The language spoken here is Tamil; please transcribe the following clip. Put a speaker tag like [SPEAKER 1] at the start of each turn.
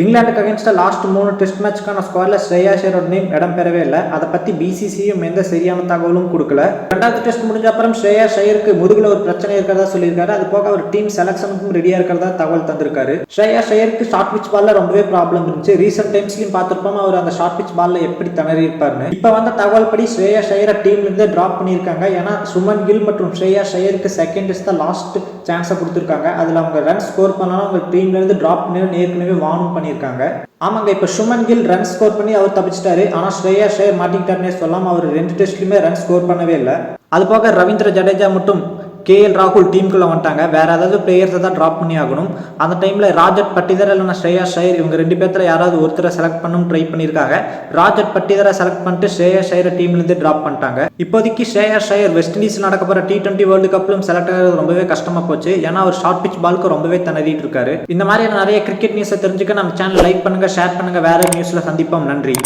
[SPEAKER 1] இங்கிலாந்துக்கு அகேன்ஸ்டாக லாஸ்ட் மூணு டெஸ்ட் மேட்ச்க்கான ஸ்கோரில் ஸ்ரேயா ஷேரோட நேம் இடம் பெறவே இல்லை. அதை பற்றி பிசிசியும் எந்த சரியான தகவலும் கொடுக்கல. ரெண்டாவது டெஸ்ட் முடிஞ்ச அப்புறம் ஸ்ரேயா ஷயருக்கு முதுகில் ஒரு பிரச்சனை இருக்கிறதா சொல்லியிருக்காரு. அது போக அவர் டீம் செலக்ஷனுக்கும் ரெடியாக இருக்கிறதா தகவல் தந்திருக்காரு. ஸ்ரேயா ஷயருக்கு ஷார்ட் பிச் பால்ல ரொம்பவே ப்ராப்ளம் இருந்துச்சு. ரீசெண்ட் டைம்ஸ்லையும் பார்த்துருப்போம். அவர் அந்த ஷார்ட் பிச் பால்ல எப்படி திணறி இருப்பார்னு இப்போ வந்த தகவல் படி ஸ்ரேயா ஷேரை டீம்லேருந்து ட்ராப் பண்ணியிருக்காங்க. ஏன்னா சுமன் கில் மற்றும் ஸ்ரேயா ஷயருக்கு செகண்ட் டெஸ்ட் தான் லாஸ்ட் சான்ஸை கொடுத்துருக்காங்க. அதில் அவங்க ரன் ஸ்கோர் பண்ணாலும் அவங்க டீம்லேருந்து ட்ராப் பண்ணி ஏற்கனவே பண்ணி பண்ணியிருக்காங்க. ஆமாங்க இப்போ சுமன் கில் ரன் ஸ்கோர் பண்ணி அவர் தப்பிச்சிட்டாரு. ஆனால் ஸ்ரேயா ஷேர் மாட்டிக்கிட்டாருன்னே சொல்லாமல் அவர் ரெண்டு டெஸ்ட்லையுமே ரன் ஸ்கோர் பண்ணவே இல்லை. அது போக ரவீந்திர ஜடேஜா மட்டும் கேஎல் ராகுல் டீமுக்குள்ள வந்துட்டாங்க. வேற ஏதாவது பிளேயர்ஸை தான் ட்ராப் பண்ணி ஆகணும். அந்த டைம்ல ராஜட் பட்டிதர் இல்லைன்னா ஸ்ரேயா ஷயர் இவங்க ரெண்டு பேர்த்துல யாராவது ஒருத்தரை செலக்ட் பண்ணணும் ட்ரை பண்ணியிருக்காங்க. ராஜட் பட்டிதரை செலக்ட் பண்ணிட்டு ஸ்ரேயா ஷயரை டீம்ல இருந்து ட்ராப் பண்ணிட்டாங்க. இப்போதைக்கு ஸ்ரேயா ஷயர் வெஸ்ட் இண்டீஸ் நடக்க போற டி டுவெண்ட்டி வேர்ல்டு கப்லும் செலக்ட் ஆகிறது ரொம்பவே கஷ்டமா போச்சு. ஏன்னா அவர் ஷார்ட் பிச் பாலுக்கு ரொம்பவே திணறிட்டு இருக்காரு. இந்த மாதிரியான நிறைய கிரிக்கெட் நியூஸை தெரிஞ்சுக்க நம்ம சேனல் லைக் பண்ணுங்க ஷேர் பண்ணுங்க. வேற நியூஸ்ல சந்திப்போம். நன்றி.